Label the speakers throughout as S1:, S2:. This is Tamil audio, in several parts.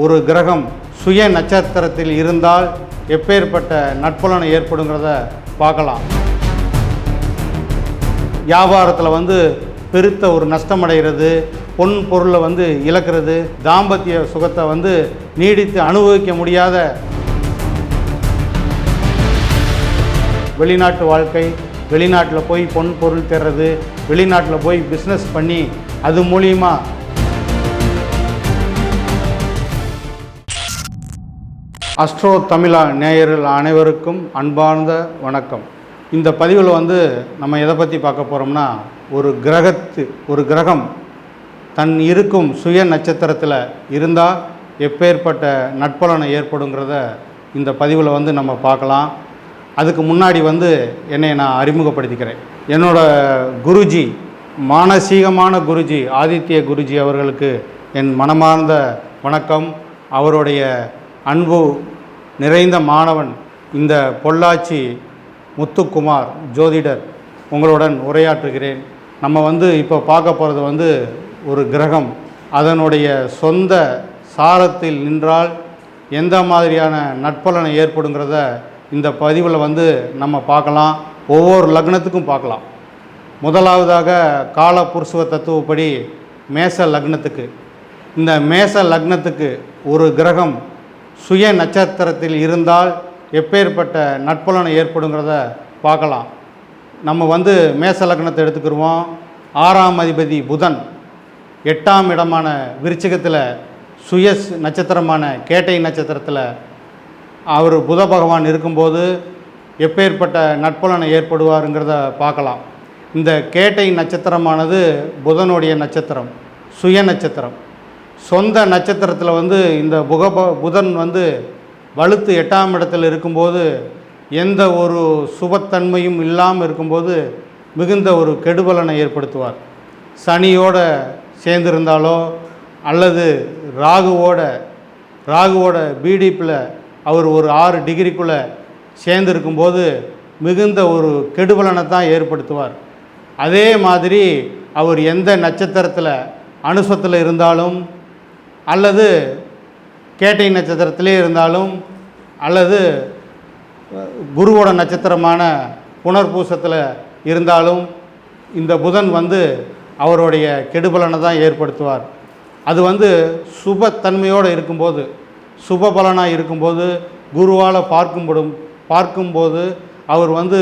S1: ஒரு கிரகம் சுய நட்சத்திரத்தில் இருந்தால் எப்பேற்பட்ட நட்பலனை ஏற்படுங்கிறத பார்க்கலாம். வியாபாரத்தில் வந்து பெருத்த ஒரு நஷ்டம் அடைகிறது பொன் பொருளை வந்து இழக்கிறது தாம்பத்திய சுகத்தை வந்து நீடித்து அனுபவிக்க முடியாத வெளிநாட்டு வாழ்க்கை வெளிநாட்டில் போய் பொன் பொருள் தேடுறது வெளிநாட்டில் போய் பிஸ்னஸ் பண்ணி அது மூலியமாக அஸ்ட்ரோ தமிழா நேயர்கள் அனைவருக்கும் அன்பார்ந்த வணக்கம். இந்த பதிவில் வந்து நம்ம எதை பற்றி பார்க்க போகிறோம்னா ஒரு கிரகத்து ஒரு கிரகம் தன் இருக்கும் சுய நட்சத்திரத்தில் இருந்தால் எப்பேற்பட்ட நட்பலனை ஏற்படுங்கிறத இந்த பதிவில் வந்து நம்ம பார்க்கலாம். அதுக்கு முன்னாடி வந்து என்னை நான் அறிமுகப்படுத்திக்கிறேன். என்னோட குருஜி மானசீகமான குருஜி ஆதித்ய குருஜி அவர்களுக்கு என் மனமார்ந்த வணக்கம். அவருடைய அன்பு நிறைந்த மாணவன் இந்த பொள்ளாச்சி முத்துக்குமார் ஜோதிடர் உங்களுடன் உரையாற்றுகிறேன். நம்ம வந்து இப்போ பார்க்க போகிறது வந்து ஒரு கிரகம். அதனுடைய சொந்த சாரத்தில் நின்றால் எந்த மாதிரியான நட்பலனை ஏற்படுங்கிறத இந்த பதிவில் வந்து நம்ம பார்க்கலாம். ஒவ்வொரு லக்னத்துக்கும் பார்க்கலாம். முதலாவதாக கால புருஷுவ தத்துவப்படி மேச லக்னத்துக்கு. இந்த மேச லக்னத்துக்கு ஒரு கிரகம் சுய நட்சத்திரத்தில் இருந்தால் எப்பேற்பட்ட நட்பலனை ஏற்படுங்கிறத பார்க்கலாம். நம்ம வந்து மேச லக்னத்தை எடுத்துக்கிடுவோம் ஆறாம் அதிபதி புதன் எட்டாம் இடமான விருச்சிகத்தில் சுய நட்சத்திரமான கேட்டை நட்சத்திரத்தில் அவர் புத பகவான் இருக்கும்போது எப்பேற்பட்ட நட்பலனை ஏற்படுவாருங்கிறத பார்க்கலாம். இந்த கேட்டை நட்சத்திரமானது புதனுடைய நட்சத்திரம் சுய நட்சத்திரம். சொந்த நட்சத்திரத்தில் வந்து இந்த புக புதன் வந்து வலுத்து எட்டாம் இடத்தில் இருக்கும்போது எந்த ஒரு சுபத்தன்மையும் இல்லாமல் இருக்கும்போது மிகுந்த ஒரு கெடுபலனை ஏற்படுத்துவார். சனியோட சேர்ந்திருந்தாலோ அல்லது ராகுவோட ராகுவோட பிடிப்பில் அவர் ஒரு ஆறு டிகிரிக்குள்ளே சேர்ந்திருக்கும்போது மிகுந்த ஒரு கெடுபலனை தான் ஏற்படுத்துவார். அதே மாதிரி அவர் எந்த நட்சத்திரத்தில் அனுசத்தில் இருந்தாலும் அல்லது கேட்டை நட்சத்திரத்திலே இருந்தாலும் அல்லது குருவோட நட்சத்திரமான புனர்பூசத்தில் இருந்தாலும் இந்த புதன் வந்து அவருடைய கெடுபலனை தான் ஏற்படுத்துவார். அது வந்து சுபத்தன்மையோடு இருக்கும்போது சுப பலனாக இருக்கும்போது குருவால் பார்க்கும்படும் பார்க்கும்போது அவர் வந்து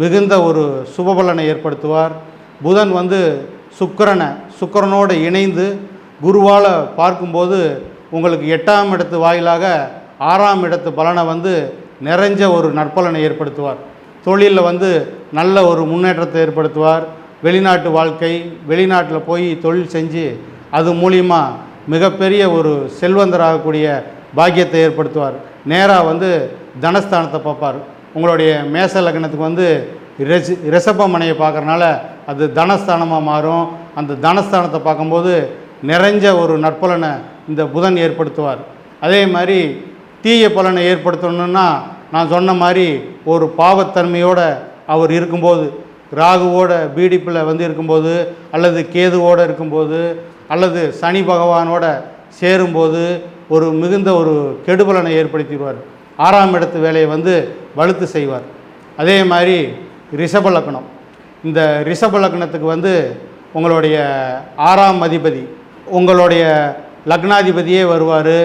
S1: மிகுந்த ஒரு சுபபலனை ஏற்படுத்துவார். புதன் வந்து சுக்கரனை சுக்கரனோடு இணைந்து குருவால் பார்க்கும்போது உங்களுக்கு எட்டாம் இடத்து வாயிலாக ஆறாம் இடத்து பலனை வந்து நிறைஞ்ச ஒரு நற்பலனை ஏற்படுத்துவார். தொழிலில் வந்து நல்ல ஒரு முன்னேற்றத்தை ஏற்படுத்துவார். வெளிநாட்டு வாழ்க்கை வெளிநாட்டில் போய் தொழில் செஞ்சு அது மூலிமா மிகப்பெரிய ஒரு செல்வந்தராகக்கூடிய பாக்கியத்தை ஏற்படுத்துவார். நேராக வந்து தனஸ்தானத்தை பார்ப்பார். உங்களுடைய மேச லக்னத்துக்கு வந்து ரிசப்ப ரிஷபமனையை பார்க்குறனால அது தனஸ்தானமாக மாறும். அந்த தனஸ்தானத்தை பார்க்கும்போது நிறைஞ்ச ஒரு நற்பலனை இந்த புதன் ஏற்படுத்துவார். அதே மாதிரி தீய பலனை ஏற்படுத்தணுன்னா நான் சொன்ன மாதிரி ஒரு பாவத்தன்மையோட அவர் இருக்கும்போது ராகுவோட பீடிப்பில் வந்து இருக்கும்போது அல்லது கேதுவோடு இருக்கும்போது அல்லது சனி பகவானோட சேரும்போது ஒரு மிகுந்த ஒரு கெடுபலனை ஏற்படுத்திடுவார். ஆறாம் இடத்து வேலையை வந்து வலுத்து செய்வார். அதே மாதிரி ரிஷப லக்னம் இந்த ரிஷப லக்னத்துக்கு வந்து உங்களுடைய ஆறாம் அதிபதி உங்களுடைய லக்னாதிபதியே வருவார்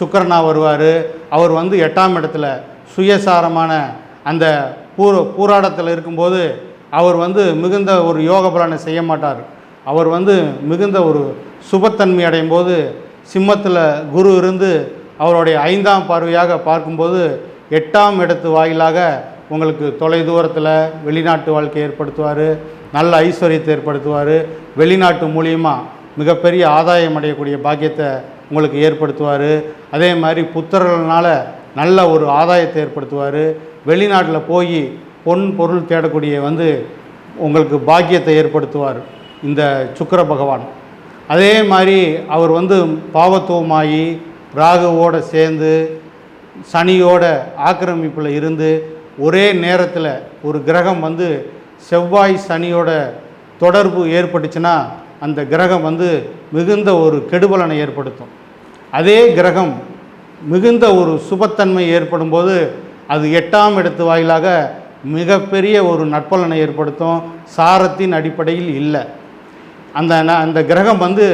S1: சுக்கரனா வருவார். அவர் வந்து எட்டாம் இடத்துல சுயசாரமான அந்த பூர பூராடத்தில் இருக்கும்போது அவர் வந்து மிகுந்த ஒரு யோக பலனை செய்ய மாட்டார். அவர் வந்து மிகுந்த ஒரு சுபத்தன்மை அடையும் போது சிம்மத்தில் குரு இருந்து அவருடைய ஐந்தாம் பார்வையாக பார்க்கும்போது எட்டாம் இடத்து வாயிலாக உங்களுக்கு தொலை தூரத்தில் வெளிநாட்டு வாழ்க்கை ஏற்படுத்துவார் நல்ல ஐஸ்வர்யத்தை ஏற்படுத்துவார். வெளிநாட்டு மூலியமாக மிகப்பெரிய ஆதாயம் அடையக்கூடிய பாக்கியத்தை உங்களுக்கு ஏற்படுத்துவார். அதே மாதிரி புத்திரர்களால் நல்ல ஒரு ஆதாயத்தை ஏற்படுத்துவார். வெளிநாட்டில் போய் பொன் பொருள் தேடக்கூடிய வந்து உங்களுக்கு பாக்கியத்தை ஏற்படுத்துவார் இந்த சுக்கிர பகவான். அதே மாதிரி அவர் வந்து பாவத்துவமாகி ராகுவோடு சேர்ந்து சனியோட ஆக்கிரமிப்பில் இருந்து ஒரே நேரத்தில் ஒரு கிரகம் வந்து செவ்வாய் சனியோட தொடர்பு ஏற்பட்டுச்சுன்னா அந்த கிரகம் வந்து மிகுந்த ஒரு கெடுபலனை ஏற்படுத்தும். அதே கிரகம் மிகுந்த ஒரு சுபத்தன்மை ஏற்படும் போது அது எட்டாம் இடத்து வாயிலாக மிகப்பெரிய ஒரு நட்பலனை ஏற்படுத்தும். சாரத்தின் அடிப்படையில் இல்லை. அந்த ந அந்த கிரகம் வந்து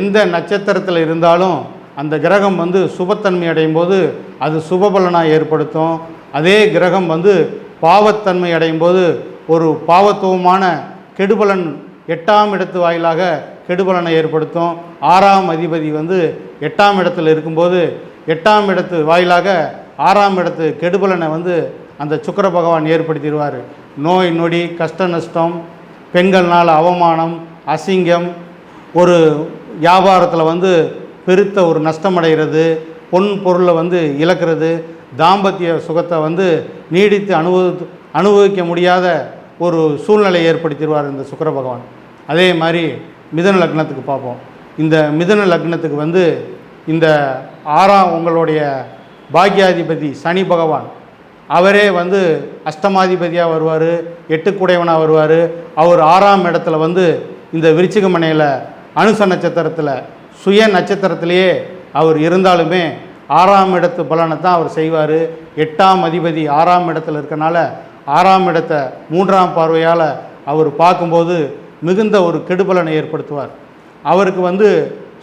S1: எந்த நட்சத்திரத்தில் இருந்தாலும் அந்த கிரகம் வந்து சுபத்தன்மை அடையும் போது அது சுபபலனாக ஏற்படுத்தும். அதே கிரகம் வந்து பாவத்தன்மை அடையும் போது ஒரு பாவத்துவமான கெடுபலன் எட்டாம் இடத்து வாயிலாக கெடுபலனை ஏற்படுத்தும். ஆறாம் அதிபதி வந்து எட்டாம் இடத்துல இருக்கும்போது எட்டாம் இடத்து வாயிலாக ஆறாம் இடத்து கெடுபலனை வந்து அந்த சுக்கர பகவான் ஏற்படுத்திடுவார். நோய் நொடி கஷ்ட நஷ்டம் பெண்கள்னால் அவமானம் அசிங்கம் ஒரு வியாபாரத்தில் வந்து பெருத்த ஒரு நஷ்டம் அடைகிறது பொன் பொருளை வந்து இழக்கிறது தாம்பத்திய சுகத்தை வந்து நீடித்து அனுபவி அனுபவிக்க முடியாத ஒரு சூழ்நிலை ஏற்படுத்திடுவார் இந்த சுக்கர பகவான். அதே மாதிரி மிதன லக்னத்துக்கு பார்ப்போம். இந்த மிதன லக்னத்துக்கு வந்து இந்த ஆறாம் உங்களுடைய பாக்யாதிபதி சனி பகவான். அவரே வந்து அஷ்டமாதிபதியாக வருவார் எட்டுக்குடையவனாக வருவார். அவர் ஆறாம் இடத்துல வந்து இந்த விருச்சிகமனையில் அனுச நட்சத்திரத்தில் சுய நட்சத்திரத்திலேயே அவர் இருந்தாலுமே ஆறாம் இடத்து பலனை தான் அவர் செய்வார். எட்டாம் அதிபதி ஆறாம் இடத்துல இருக்கனால ஆறாம் இடத்தை மூன்றாம் பார்வையால் அவர் பார்க்கும்போது மிகுந்த ஒரு கெடுபலனை ஏற்படுத்துவார். அவருக்கு வந்து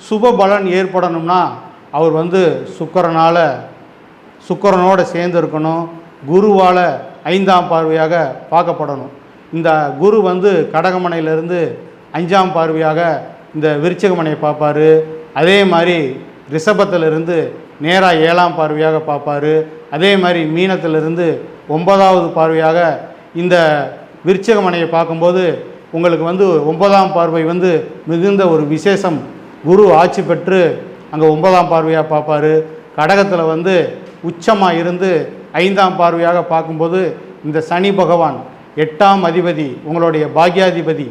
S1: சுப பலன் ஏற்படணும்னா அவர் வந்து சுக்கரனால் சுக்கரனோடு சேர்ந்து இருக்கணும் குருவால் ஐந்தாம் பார்வையாக பார்க்கப்படணும். இந்த குரு வந்து கடகமனையிலிருந்து அஞ்சாம் பார்வையாக இந்த விருச்சகமனையை பார்ப்பாரு. அதே மாதிரி ரிஷபத்திலிருந்து நேராக ஏழாம் பார்வையாக பார்ப்பார். அதே மாதிரி மீனத்திலிருந்து ஒன்பதாவது பார்வையாக இந்த விருச்சகமனையை பார்க்கும்போது உங்களுக்கு வந்து ஒன்பதாம் பார்வை வந்து மிகுந்த ஒரு விசேஷம். குரு ஆட்சி பெற்று அங்கே ஒன்பதாம் பார்வையாக பார்ப்பாரு. கடகத்தில் வந்து உச்சமாக இருந்து ஐந்தாம் பார்வையாக பார்க்கும்போது இந்த சனி பகவான் எட்டாம் அதிபதி உங்களுடைய பாக்யாதிபதி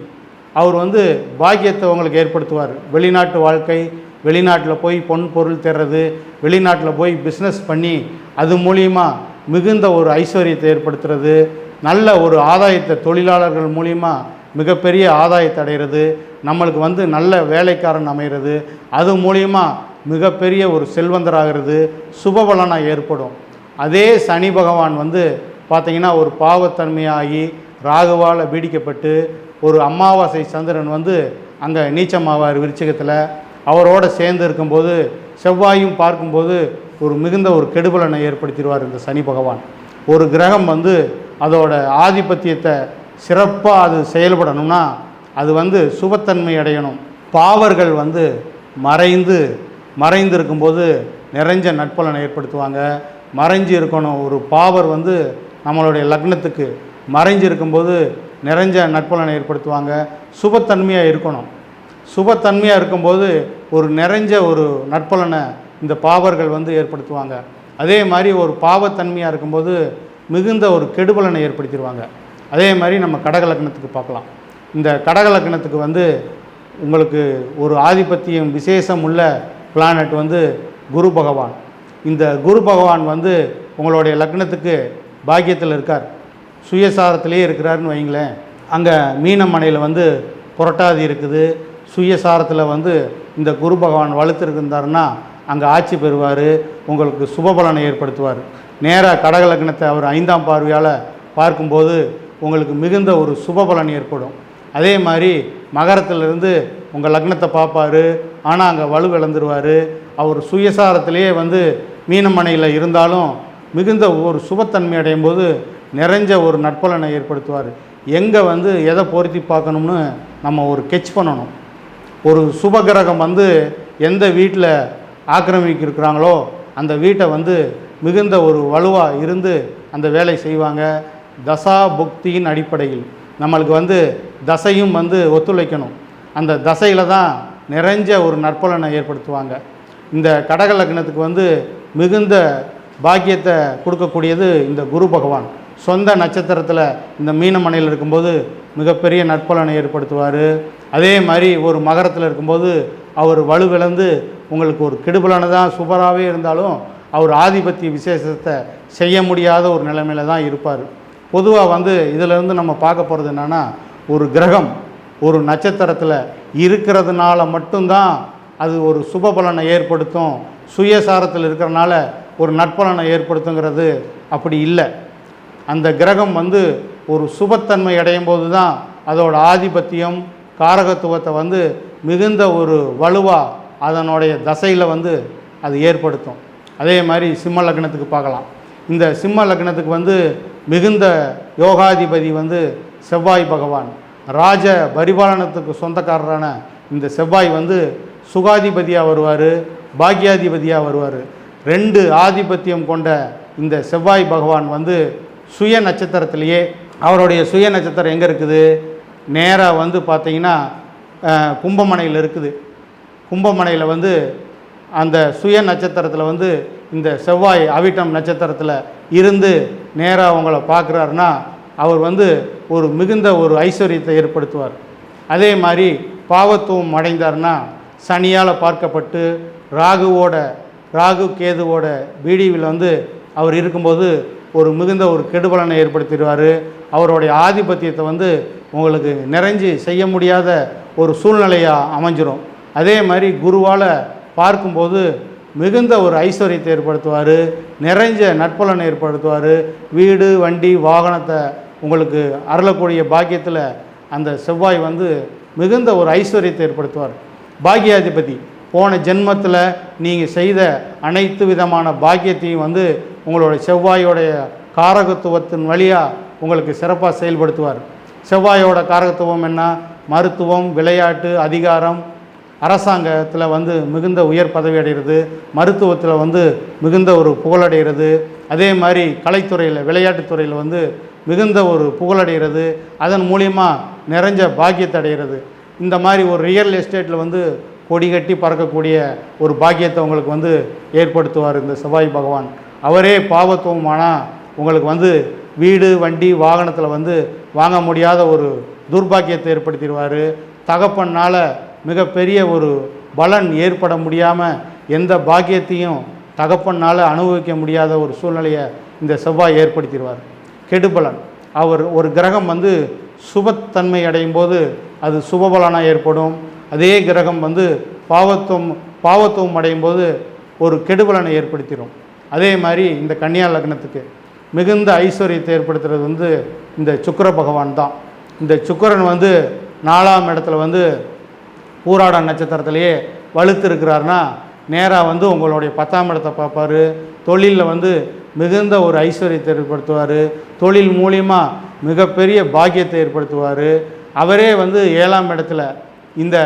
S1: அவர் வந்து பாக்கியத்தை உங்களுக்கு ஏற்படுத்துவார். வெளிநாட்டு வாழ்க்கை வெளிநாட்டில் போய் பொன் பொருள் தர்றது வெளிநாட்டில் போய் பிஸ்னஸ் பண்ணி அது மூலியமாக மிகுந்த ஒரு ஐஸ்வர்யத்தை ஏற்படுத்துறது நல்ல ஒரு ஆதாயத்தை தொழிலாளர்கள் மூலிமா மிகப்பெரிய ஆதாயத்தை அடைகிறது நம்மளுக்கு வந்து நல்ல வேலைக்காரன் அமைகிறது அது மூலிமா மிகப்பெரிய ஒரு செல்வந்தராகிறது சுபபலனாக ஏற்படும். அதே சனி பகவான் வந்து பார்த்திங்கன்னா ஒரு பாவத்தன்மையாகி ராகுவால் பீடிக்கப்பட்டு ஒரு அமாவாசை சந்திரன் வந்து அங்கே நீச்சமாவார் விருச்சிகத்தில் அவரோட சேர்ந்து இருக்கும்போது செவ்வாயும் பார்க்கும்போது ஒரு மிகுந்த ஒரு கெடுபலனை ஏற்படுத்திடுவார் இந்த சனி பகவான். ஒரு கிரகம் வந்து அதோட ஆதிபத்தியத்தை சிறப்பாக அது செயல்படணும்னா அது வந்து சுபத்தன்மை அடையணும். பாவர்கள் வந்து மறைந்து மறைந்து இருக்கும்போது நிறைஞ்ச நட்பலனை ஏற்படுத்துவாங்க. மறைஞ்சு இருக்கணும். ஒரு பாவர் வந்து நம்மளுடைய லக்னத்துக்கு மறைஞ்சு இருக்கும்போது நிறைஞ்ச நட்பலனை ஏற்படுத்துவாங்க. சுபத்தன்மையாக இருக்கணும். சுபத்தன்மையாக இருக்கும்போது ஒரு நிறைஞ்ச ஒரு நட்பலனை இந்த பாவர்கள் வந்து ஏற்படுத்துவாங்க. அதே மாதிரி ஒரு பாவத்தன்மையாக இருக்கும்போது மிகுந்த ஒரு கெடுபலனை ஏற்படுத்திடுவாங்க அதே மாதிரி நம்ம கடகலக்கணத்துக்கு பார்க்கலாம். இந்த கடகலக்கணத்துக்கு வந்து உங்களுக்கு ஒரு ஆதிபத்தியம் விசேஷம் உள்ள பிளானட் வந்து குரு பகவான். இந்த குரு பகவான் வந்து உங்களுடைய லக்னத்துக்கு பாக்கியத்தில் இருக்கார். சுயசாரத்திலே இருக்கிறாருன்னு வைங்களேன் அங்கே மீனமனையில் வந்து புரட்டாதி இருக்குது. சுயசாரத்தில் வந்து இந்த குரு பகவான் வலுத்திருந்தாருன்னா அங்கே ஆட்சி பெறுவார் உங்களுக்கு சுபபலனை ஏற்படுத்துவார். நேராக கடக லக்னத்தை அவர் ஐந்தாம் பார்வையால் பார்க்கும்போது உங்களுக்கு மிகுந்த ஒரு சுபபலன் ஏற்படும். அதே மாதிரி மகரத்திலிருந்து உங்கள் லக்னத்தை பார்ப்பாரு ஆனால் அங்கே வலு இழந்துருவார் அவர் சுயசாரத்திலேயே வந்து மீனமனையில் இருந்தாலும் மிகுந்த ஒரு சுபத்தன்மை அடையும் போது நிறைஞ்ச ஒரு நட்பலனை ஏற்படுத்துவார். எங்கே வந்து எதை பொருத்தி பார்க்கணும்னு நம்ம ஒரு கெச் பண்ணணும். ஒரு சுபகிரகம் வந்து எந்த வீட்டில் ஆக்கிரமிக்கிருக்கிறாங்களோ அந்த வீட்டை வந்து மிகுந்த ஒரு வலுவாக இருந்து அந்த வேலை செய்வாங்க. தசா புக்தியின் அடிப்படையில் நம்மளுக்கு வந்து தசையும் வந்து ஒத்துழைக்கணும். அந்த தசையில் தான் நிறைஞ்ச ஒரு நற்பலனை ஏற்படுத்துவாங்க. இந்த கடக லக்னத்துக்கு வந்து மிகுந்த பாக்கியத்தை கொடுக்கக்கூடியது இந்த குரு பகவான். சொந்த நட்சத்திரத்தில் இந்த மீனமனையில் இருக்கும்போது மிகப்பெரிய நற்பலனை ஏற்படுத்துவார். அதே மாதிரி ஒரு மகரத்தில் இருக்கும்போது அவர் வலுவிழந்து உங்களுக்கு ஒரு கெடுபலானதான் சுபராகவே இருந்தாலும் அவர் ஆதிபத்திய விசேஷத்தை செய்ய முடியாத ஒரு நிலைமையில தான் இருப்பார். பொதுவாக வந்து இதிலிருந்து நம்ம பார்க்க போகிறது என்னென்னா ஒரு கிரகம் ஒரு நட்சத்திரத்தில் இருக்கிறதுனால மட்டும்தான் அது ஒரு சுப பலனை ஏற்படுத்தும். சுயசாரத்தில் இருக்கிறனால ஒரு நட்பலனை ஏற்படுத்துங்கிறது அப்படி இல்லை. அந்த கிரகம் வந்து ஒரு சுபத்தன்மை அடையும் போது தான் அதோட ஆதிபத்தியம் காரகத்துவத்தை வந்து மிகுந்த ஒரு வலுவாக அதனுடைய தசையில் வந்து அது ஏற்படுத்தும். அதே மாதிரி சிம்ம லக்னத்துக்கு பார்க்கலாம். இந்த சிம்ம லக்னத்துக்கு வந்து மிகுந்த யோகாதிபதி வந்து செவ்வாய் பகவான். ராஜ பரிபாலனத்துக்கு சொந்தக்காரரான இந்த செவ்வாய் வந்து சுகாதிபதியாக வருவார் பாக்யாதிபதியாக வருவார். ரெண்டு ஆதிபத்தியம் கொண்ட இந்த செவ்வாய் பகவான் வந்து சுய நட்சத்திரத்திலேயே அவருடைய சுய நட்சத்திரம் எங்கே இருக்குது? நேராக வந்து பார்த்தீங்கன்னா கும்பமனையில் இருக்குது. கும்பமனையில் வந்து அந்த சுய நட்சத்திரத்தில் வந்து இந்த செவ்வாய் அவிட்டம் நட்சத்திரத்தில் இருந்து நேராக அவங்கள பார்க்குறாருன்னா அவர் வந்து ஒரு மிகுந்த ஒரு ஐஸ்வர்யத்தை ஏற்படுத்துவார். அதே மாதிரி பாவத்துவம் அடைந்தார்னா சனியால் பார்க்கப்பட்டு ராகுவோட ராகு கேதுவோட வீடியில் வந்து அவர் இருக்கும்போது ஒரு மிகுந்த ஒரு கெடுபலனை ஏற்படுத்திடுவார். அவருடைய ஆதிபத்தியத்தை வந்து உங்களுக்கு நிறைஞ்சு செய்ய முடியாத ஒரு சூழ்நிலையாக அமைஞ்சிரும். அதே மாதிரி குருவால் பார்க்கும்போது மிகுந்த ஒரு ஐஸ்வர்யத்தை ஏற்படுத்துவார் நிறைஞ்ச நட்பலனை ஏற்படுத்துவார். வீடு வண்டி வாகனத்தை உங்களுக்கு அருளக்கூடிய பாக்கியத்தில் அந்த செவ்வாய் வந்து மிகுந்த ஒரு ஐஸ்வர்யத்தை ஏற்படுத்துவார். பாக்கியாதிபதி போன ஜென்மத்தில் நீங்கள் செய்த அனைத்து விதமான பாக்கியத்தையும் வந்து உங்களோட செவ்வாயோடைய காரகத்துவத்தின் வழியாக உங்களுக்கு சிறப்பாக செயல்படுத்துவார். செவ்வாயோட காரகத்துவம் என்ன? மருத்துவம் விளையாட்டு அதிகாரம். அரசாங்கத்தில் வந்து மிகுந்த உயர் பதவி அடைகிறது மருத்துவத்தில் வந்து மிகுந்த ஒரு புகழடைகிறது. அதே மாதிரி கலைத்துறையில் விளையாட்டுத்துறையில் வந்து மிகுந்த ஒரு புகழடைகிறது. அதன் மூலியமாக நிறைஞ்ச பாக்கியத்தை அடைகிறது. இந்த மாதிரி ஒரு ரியல் எஸ்டேட்டில் வந்து கொடி கட்டி பறக்கக்கூடிய ஒரு பாக்கியத்தை உங்களுக்கு வந்து ஏற்படுத்துவார் இந்த செவ்வாய் பகவான். அவரே பாவத்துவமானால் உங்களுக்கு வந்து வீடு வண்டி வாகனத்தில் வந்து வாங்க முடியாத ஒரு துர்பாக்கியத்தை ஏற்படுத்திடுவார். தகப்பனால் மிகப்பெரிய ஒரு பலன் ஏற்பட முடியாமல் எந்த பாக்கியத்தையும் தகப்பனால் அனுபவிக்க முடியாத ஒரு சூழ்நிலையை இந்த செவ்வாய் ஏற்படுத்திடுவார். கெடுபலன். அவர் ஒரு கிரகம் வந்து சுபத்தன்மை அடையும் போது அது சுபபலனாக ஏற்படும். அதே கிரகம் வந்து பாவத்துவம் பாவத்துவம் அடையும் போது ஒரு கெடுபலனை ஏற்படுத்திடும் அதே மாதிரி இந்த கன்னியா லக்னத்துக்கு. மிகுந்த ஐஸ்வர்யத்தை ஏற்படுத்துறது வந்து இந்த சுக்கிர பகவான் தான். இந்த சுக்கிரன் வந்து நாலாம் இடத்துல வந்து பூராட நட்சத்திரத்திலேயே வலுத்து இருக்கிறாருன்னா நேராக வந்து உங்களுடைய பத்தாம் இடத்தை பார்ப்பாரு. தொழிலில் வந்து மிகுந்த ஒரு ஐஸ்வர்யத்தை ஏற்படுத்துவார். தொழில் மூலியமாக மிகப்பெரிய பாக்கியத்தை ஏற்படுத்துவார். அவரே வந்து ஏழாம் இடத்துல இந்த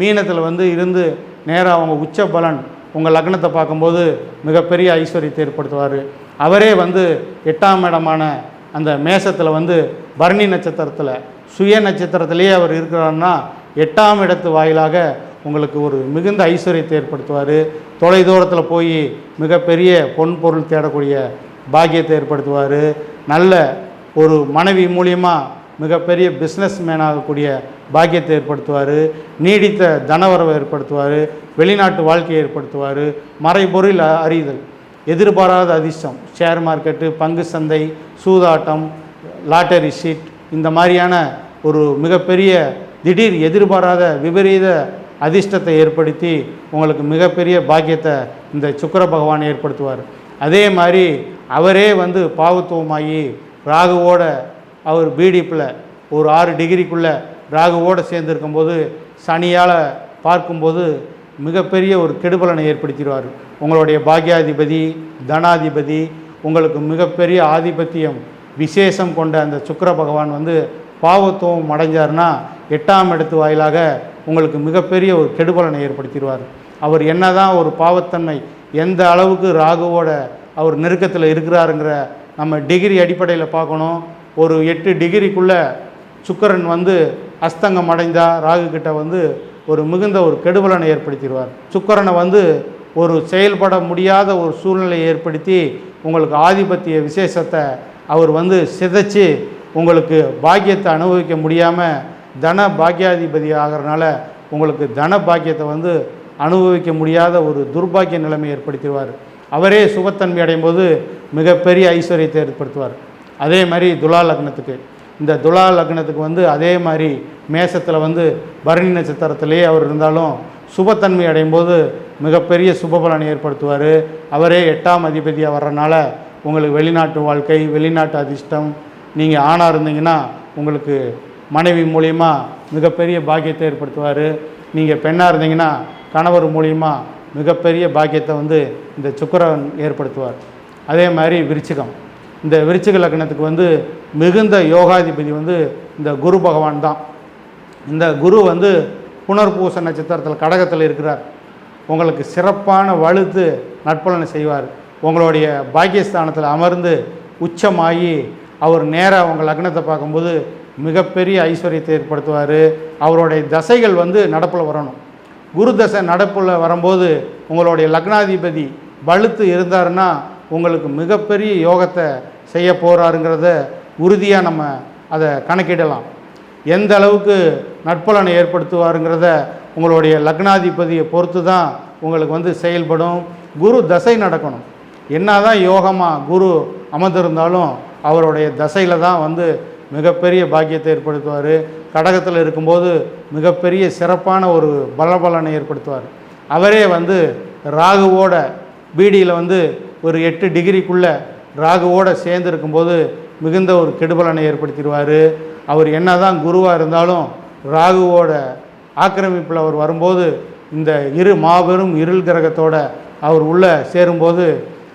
S1: மீனத்தில் வந்து இருந்து நேராக அவங்க உச்ச பலன் உங்கள் லக்னத்தை பார்க்கும்போது மிகப்பெரிய ஐஸ்வர்யத்தை ஏற்படுத்துவார். அவரே வந்து எட்டாம் இடமான அந்த மேசத்தில் வந்து பரணி நட்சத்திரத்தில் சுய நட்சத்திரத்திலேயே அவர் இருக்கிறாருன்னா எட்டாம் இடத்து வாயிலாக உங்களுக்கு ஒரு மிகுந்த ஐஸ்வர்யத்தை ஏற்படுத்துவார். தொலைதூரத்தில் போய் மிகப்பெரிய பொன் பொருள் தேடக்கூடிய பாக்கியத்தை ஏற்படுத்துவார். நல்ல ஒரு மனைவி மூலியமாக மிகப்பெரிய பிஸ்னஸ் ஆகக்கூடிய பாக்கியத்தை ஏற்படுத்துவார். நீடித்த தனவரவை ஏற்படுத்துவார். வெளிநாட்டு வாழ்க்கையை ஏற்படுத்துவார். மறைபொருள் அறிதல். எதிர்பாராத அதிர்ஷ்டம். ஷேர் மார்க்கெட்டு பங்கு சந்தை சூதாட்டம் லாட்டரி ஷீட் இந்த மாதிரியான ஒரு மிகப்பெரிய திடீர் எதிர்பாராத விபரீத அதிர்ஷ்டத்தை ஏற்படுத்தி உங்களுக்கு மிகப்பெரிய பாக்கியத்தை இந்த சுக்கிர பகவான் ஏற்படுத்துவார். அதே மாதிரி அவரே வந்து பாவத்துவமாகி ராகுவோட அவர் பீடிப்பில் ஒரு ஆறு டிகிரிக்குள்ளே ராகுவோடு சேர்ந்துருக்கும்போது சனியால் பார்க்கும்போது மிகப்பெரிய ஒரு கெடுபலனை ஏற்படுத்திடுவார். உங்களுடைய பாக்யாதிபதி தனாதிபதி உங்களுக்கு மிகப்பெரிய ஆதிபத்தியம் விசேஷம் கொண்ட அந்த சுக்கிர பகவான் வந்து பாவத்துவம் அடைஞ்சார்னா எட்டாம் இடத்து வாயிலாக உங்களுக்கு மிகப்பெரிய ஒரு கெடுபலனை ஏற்படுத்திடுவார். அவர் என்னதான் ஒரு பாவத்தன்மை எந்த அளவுக்கு ராகுவோட அவர் நெருக்கத்தில் இருக்கிறாருங்கிற நம்ம டிகிரி அடிப்படையில் பார்க்கணும். ஒரு எட்டு டிகிரிக்குள்ளே சுக்கரன் வந்து அஸ்தங்கம் அடைந்தால் ராகு கிட்ட வந்து ஒரு மிகுந்த ஒரு கெடுபலனை ஏற்படுத்திடுவார். சுக்கரனை வந்து ஒரு செயல்பட முடியாத ஒரு சூழ்நிலையை ஏற்படுத்தி உங்களுக்கு ஆதிபத்திய விசேஷத்தை அவர் வந்து சிதைச்சு உங்களுக்கு பாக்கியத்தை அனுபவிக்க முடியாமல் தன பாக்கியாதிபதி ஆகிறனால உங்களுக்கு தன பாக்கியத்தை வந்து அனுபவிக்க முடியாத ஒரு துர்பாக்கிய நிலைமை ஏற்படுத்திடுவார். அவரே சுகத்தன்மை அடையும் போது மிகப்பெரிய ஐஸ்வர்யத்தை ஏற்படுத்துவார். அதே மாதிரி துலா லக்னத்துக்கு. இந்த துலா லக்னத்துக்கு வந்து அதே மாதிரி மேசத்தில் வந்து பரணி நட்சத்திரத்திலேயே அவர் இருந்தாலும் சுபத்தன்மை அடையும் போது மிகப்பெரிய சுபபலனை ஏற்படுத்துவார். அவரே எட்டாம் அதிபதியாக வர்றனால உங்களுக்கு வெளிநாட்டு வாழ்க்கை வெளிநாட்டு அதிர்ஷ்டம் நீங்கள் ஆணாக இருந்தீங்கன்னா உங்களுக்கு மனைவி மூலியமாக மிகப்பெரிய பாக்கியத்தை ஏற்படுத்துவார். நீங்கள் பெண்ணாக இருந்தீங்கன்னா கணவர் மூலியமா மிகப்பெரிய பாக்கியத்தை வந்து இந்த சுக்கிரன் ஏற்படுத்துவார். அதே மாதிரி விருச்சிகம். இந்த விருச்சிக லக்னத்துக்கு வந்து மிகுந்த யோகாதிபதி வந்து இந்த குரு பகவான் தான். இந்த குரு வந்து புனர்பூச நட்சத்திரத்தில் கடகத்தில் இருக்கிறார். உங்களுக்கு சிறப்பான வலுத்து நட்பலனை செய்வார். உங்களுடைய பாக்கியஸ்தானத்தில் அமர்ந்து உச்சமாகி அவர் நேராக உங்கள் லக்னத்தை பார்க்கும்போது மிகப்பெரிய ஐஸ்வர்யத்தை ஏற்படுத்துவார். அவருடைய தசைகள் வந்து நடப்பில் வரணும். குரு தசை நடப்பில் வரும்போது உங்களுடைய லக்னாதிபதி வலுத்து இருந்தாருன்னா உங்களுக்கு மிகப்பெரிய யோகத்தை செய்ய போகிறாருங்கிறத உறுதியாக நம்ம அதை கணக்கிடலாம். எந்த அளவுக்கு நட்பலனை ஏற்படுத்துவாருங்கிறத உங்களுடைய லக்னாதிபதியை பொறுத்து தான் உங்களுக்கு வந்து செயல்படும். குரு தசை நடக்கணும். என்ன தான் யோகமாக குரு அமர்ந்திருந்தாலும் அவருடைய தசையில் தான் வந்து மிகப்பெரிய பாக்கியத்தை ஏற்படுத்துவார். கடகத்தில் இருக்கும்போது மிகப்பெரிய சிறப்பான ஒரு பலபலனை ஏற்படுத்துவார். அவரே வந்து ராகுவோட பீடியில் வந்து ஒரு எட்டு டிகிரிக்குள்ளே ராகுவோட சேர்ந்து இருக்கும்போது மிகுந்த ஒரு கெடுபலனை ஏற்படுத்திடுவார். அவர் என்னதான் குருவாக இருந்தாலும் ராகுவோட ஆக்கிரமிப்பில் அவர் வரும்போது இந்த இரு மாபெரும் இருள் கிரகத்தோட அவர் உள்ளே சேரும்போது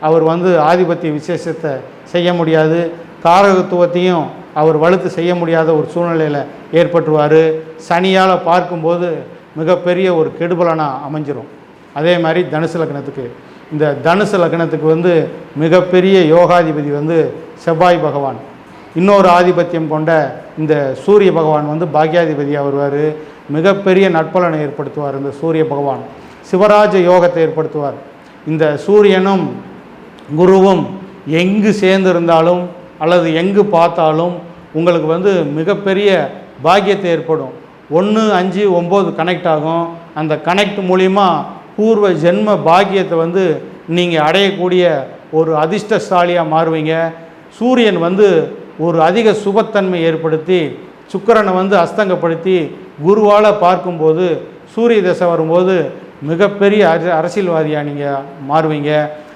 S1: அவர் வந்து ஆதிபத்திய விசேஷத்தை செய்ய முடியாது. காரகத்துவத்தையும் அவர் வலுத்து செய்ய முடியாத ஒரு சூழ்நிலையில் ஏற்பட்டுருவார். சனியால் பார்க்கும்போது மிகப்பெரிய ஒரு கெடுபலனாக அமைஞ்சிரும். அதே மாதிரி தனுசு லக்னத்துக்கு. இந்த தனுசு லக்னத்துக்கு வந்து மிகப்பெரிய யோகாதிபதி வந்து செவ்வாய் பகவான். இன்னொரு ஆதிபத்தியம் கொண்ட இந்த சூரிய பகவான் வந்து பாக்யாதிபதியாக வருவார். மிகப்பெரிய நட்பலனை ஏற்படுத்துவார் இந்த சூரிய பகவான். சிவராஜ யோகத்தை ஏற்படுத்துவார். இந்த சூரியனும் குருவும் எங்கு சேர்ந்திருந்தாலும் அல்லது எங்கு பார்த்தாலும் உங்களுக்கு வந்து மிகப்பெரிய பாக்கியத்தை ஏற்படும். ஒன்று அஞ்சு ஒம்பது கனெக்ட் ஆகும். அந்த கனெக்ட் மூலிமா பூர்வ ஜென்ம பாக்கியத்தை வந்து நீங்கள் அடையக்கூடிய ஒரு அதிர்ஷ்டசாலியாக மாறுவீங்க. சூரியன் வந்து ஒரு அதிக சுபத்தன்மை ஏற்படுத்தி சுக்கிரனை வந்து அஸ்தங்கப்படுத்தி குருவால் பார்க்கும்போது சூரிய தசை வரும்போது மிகப்பெரிய அர அரசியல்வாதியாக நீங்கள் மாறுவீங்க.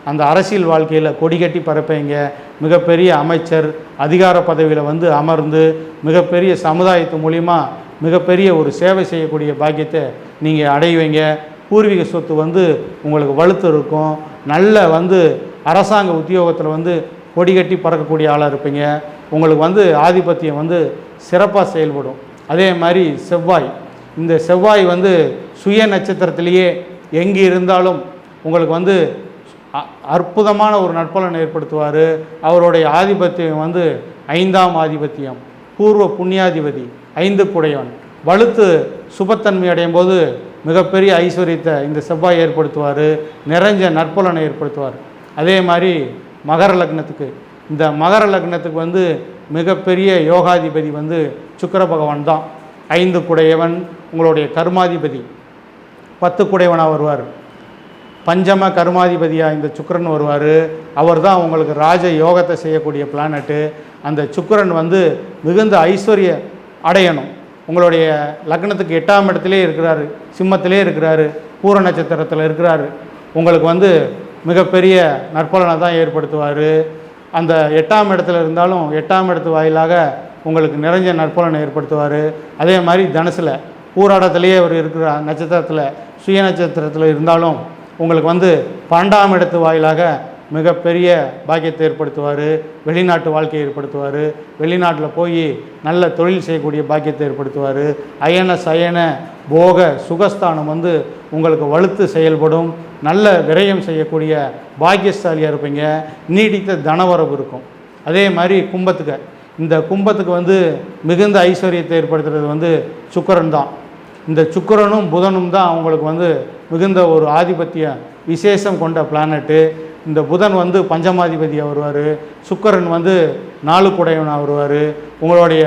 S1: அந்த அரசியல் வாழ்க்கையில் கொடி கட்டி பரப்பீங்க மிகப்பெரிய அமைச்சர் அதிகார பதவியில் வந்து அமர்ந்து மிகப்பெரிய சமுதாயத்து மூலிமா மிகப்பெரிய ஒரு சேவை செய்யக்கூடிய பாக்கியத்தை நீங்கள் அடைவீங்க. பூர்வீக சொத்து வந்து உங்களுக்கு வலுத்து இருக்கும். நல்ல வந்து அரசாங்க உத்தியோகத்தில் வந்து கொடி கட்டி பறக்கக்கூடிய ஆளாக இருப்பீங்க. உங்களுக்கு வந்து ஆதிபத்தியம் வந்து சிறப்பாக செயல்படும். அதே மாதிரி செவ்வாய். இந்த செவ்வாய் வந்து சுய நட்சத்திரத்திலேயே எங்கே இருந்தாலும் உங்களுக்கு வந்து அ- அற்புதமான ஒரு நட்பலனை ஏற்படுத்துவார். அவருடைய ஆதிபத்தியம் வந்து ஐந்தாம் ஆதிபத்தியம் பூர்வ புண்ணியாதிபதி ஐந்து குடையவன் வலுத்து சுபத்தன்மை அடையும் போது மிகப்பெரிய ஐஸ்வர்யத்தை இந்த செவ்வாய் ஏற்படுத்துவார். நிறைஞ்ச நற்பலனை ஏற்படுத்துவார். அதே மாதிரி மகர லக்னத்துக்கு இந்த மகர லக்னத்துக்கு வந்து மிகப்பெரிய யோகாதிபதி வந்து சுக்கர பகவான் தான். ஐந்து குடையவன் உங்களுடைய கர்மாதிபதி. பத்து குடையவனாக வருவார். பஞ்சம கர்மாதிபதியாக இந்த சுக்கிரன் வருவார். அவர் தான் உங்களுக்கு ராஜ யோகத்தை செய்யக்கூடிய பிளானட்டு அந்த சுக்கரன் வந்து மிகுந்த ஐஸ்வர்ய அடையணும். உங்களுடைய லக்னத்துக்கு எட்டாம் இடத்துலே இருக்கிறாரு. சிம்மத்திலே இருக்கிறாரு. பூர நட்சத்திரத்தில் இருக்கிறாரு. உங்களுக்கு வந்து மிகப்பெரிய நற்பலனை தான் ஏற்படுத்துவார். அந்த எட்டாம் இடத்துல இருந்தாலும் எட்டாம் இடத்து வாயிலாக உங்களுக்கு நிறைஞ்ச நற்பலனை ஏற்படுத்துவார். அதே மாதிரி தனுசில் பூராடத்திலேயே அவர் இருக்கிற நட்சத்திரத்தில் சுய நட்சத்திரத்தில் இருந்தாலும் உங்களுக்கு வந்து பன்னெண்டாம் இடத்து வாயிலாக மிகப்பெரிய பாக்கியத்தை ஏற்படுத்துவார் வெளிநாட்டு வாழ்க்கையை ஏற்படுத்துவார் வெளிநாட்டில் போய் நல்ல தொழில் செய்யக்கூடிய பாக்கியத்தை ஏற்படுத்துவார். அயன சயன போக சுகஸ்தானம் வந்து உங்களுக்கு வலுத்து செயல்படும் நல்ல விரயம் செய்யக்கூடிய பாக்கியசாலியாக இருப்பீங்க. நீடித்த தனவரவு இருக்கும். அதே மாதிரி கும்பத்துக்கு. இந்த கும்பத்துக்கு வந்து மிகுந்த ஐஸ்வர்யத்தை ஏற்படுத்துறது வந்து சுக்கரன் தான். இந்த சுக்கரனும் புதனும் தான் அவங்களுக்கு வந்து மிகுந்த ஒரு ஆதிபத்திய விசேஷம் கொண்ட பிளானட்டு இந்த புதன் வந்து பஞ்சமாதிபதியாக வருவார் சுக்கரன் வந்து நாலு குடையவனாக வருவார் உங்களுடைய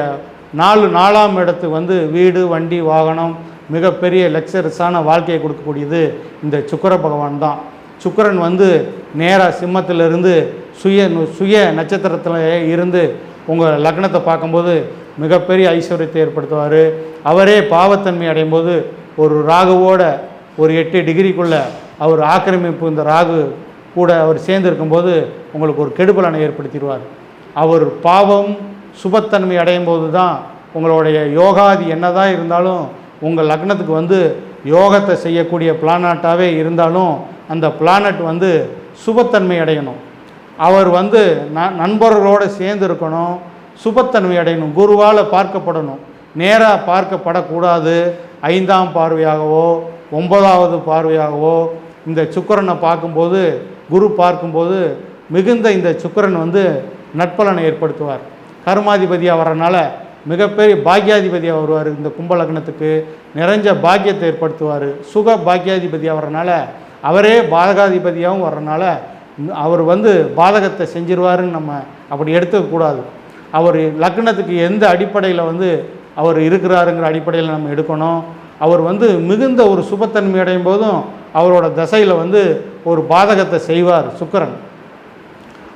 S1: நாலு நாலாம் இடத்துக்கு வந்து வீடு வண்டி வாகனம் மிகப்பெரிய லக்ஸரஸான வாழ்க்கையை கொடுக்கக்கூடியது இந்த சுக்கிர பகவான் தான். சுக்கரன் வந்து நேராக சிம்மத்திலிருந்து சுய சுய நட்சத்திரத்தில் இருந்து உங்கள் லக்னத்தை பார்க்கும்போது மிகப்பெரிய ஐஸ்வர்யத்தை ஏற்படுத்துவார். அவரே பாவத்தன்மை அடையும் போது ஒரு ராகுவோட ஒரு எட்டு டிகிரிக்குள்ளே அவர் ஆக்கிரமிப்பு இந்த ராகு கூட அவர் சேர்ந்திருக்கும்போது உங்களுக்கு ஒரு கெடுபலனை ஏற்படுத்திடுவார். அவர் பாவம் சுபத்தன்மை அடையும் போது தான் உங்களுடைய யோகாதி என்னதான் இருந்தாலும் உங்கள் லக்னத்துக்கு வந்து யோகத்தை செய்யக்கூடிய பிளானட்டாகவே இருந்தாலும் அந்த பிளானட் வந்து சுபத்தன்மை அடையணும். அவர் வந்து ந நண்பர்களோடு சேர்ந்து இருக்கணும் சுபத்தன்மை அடையணும். குருவால் பார்க்கப்படணும். நேராக பார்க்கப்படக்கூடாது. ஐந்தாம் பார்வையாகவோ ஒன்பதாவது பார்வையாகவோ இந்த சுக்கிரனை பார்க்கும்போது குரு பார்க்கும்போது மிகுந்த இந்த சுக்கிரன் வந்து நட்பலனை ஏற்படுத்துவார். கர்மாதிபதியாக வரனால மிகப்பெரிய பாக்கியாதிபதியாக வருவார் இந்த கும்ப லக்னத்துக்கு. நிறைஞ்ச பாக்கியத்தை ஏற்படுத்துவார். சுக பாக்கியாதிபதியாக வரனால அவரே பாதகாதிபதியாகவும் வரனால அவர் வந்து பாதகத்தை செஞ்சிருவாருன்னு நம்ம அப்படி எடுத்துக்கக்கூடாது அவர் லக்னத்துக்கு எந்த அடிப்படையில் வந்து அவர் இருக்கிறாருங்கிற அடிப்படையில் நம்ம எடுக்கணும். அவர் வந்து மிகுந்த ஒரு சுபத்தன்மை அடையும் போதும் அவரோட தசையில் வந்து ஒரு பாதகத்தை செய்வார் சுக்கரன்.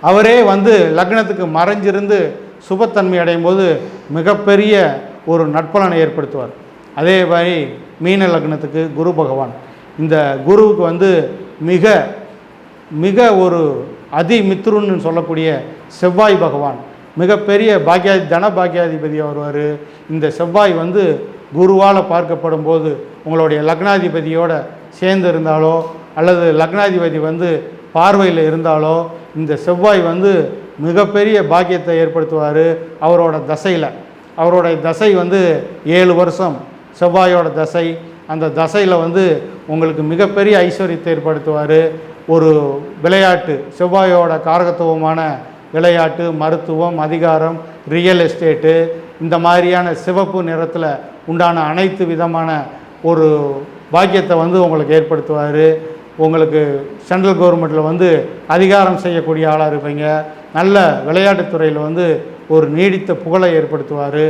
S1: அவரே வந்து லக்னத்துக்கு மறைஞ்சிருந்து சுபத்தன்மை அடையும் போது மிகப்பெரிய ஒரு நட்பலனை ஏற்படுத்துவார். அதே மாதிரி மீன லக்னத்துக்கு குரு பகவான். இந்த குருவுக்கு வந்து மிக மிக ஒரு அதி மித்ருன்னு சொல்லக்கூடிய செவ்வாய் பகவான். மிகப்பெரிய பாக்கியா தன பாக்கியாதிபதியாக வருவார் இந்த செவ்வாய் வந்து குருவால் பார்க்கப்படும் போது உங்களுடைய லக்னாதிபதியோட சேர்ந்து இருந்தாலோ அல்லது லக்னாதிபதி வந்து பார்வையில் இருந்தாலோ இந்த செவ்வாய் வந்து மிகப்பெரிய பாக்கியத்தை ஏற்படுத்துவார் அவரோட தசையில். அவரோட தசை வந்து ஏழு வருஷம். செவ்வாயோட தசை அந்த தசையில் வந்து உங்களுக்கு மிகப்பெரிய ஐஸ்வர்யத்தை ஏற்படுத்துவார். ஒரு விளையாட்டு செவ்வாயோட காரகத்துவமான விளையாட்டு மருத்துவம் அதிகாரம் ரியல் எஸ்டேட்டு இந்த மாதிரியான சிவப்பு நிறத்தில் உண்டான அனைத்து விதமான ஒரு பாக்கியத்தை வந்து உங்களுக்கு ஏற்படுத்துவார். உங்களுக்கு சென்ட்ரல் கவர்மெண்ட்டில் வந்து அதிகாரம் செய்யக்கூடிய ஆளாக இருப்பீங்க. நல்ல விளையாட்டுத்துறையில் வந்து ஒரு நீடித்த புகழை ஏற்படுத்துவார்.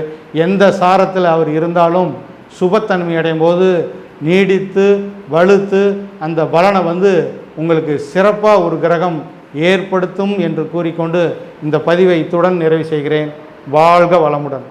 S1: எந்த சாரத்தில் அவர் இருந்தாலும் சுபத்தன்மை அடையும் போது நீடித்து வலுத்து அந்த பலனை வந்து உங்களுக்கு சிறப்பாக ஒரு கிரகம் ஏற்படுத்தும் என்று கூறிக்கொண்டு இந்த பதிவை இத்துடன் நிறைவு செய்கிறேன். வாழ்க வளமுடன்.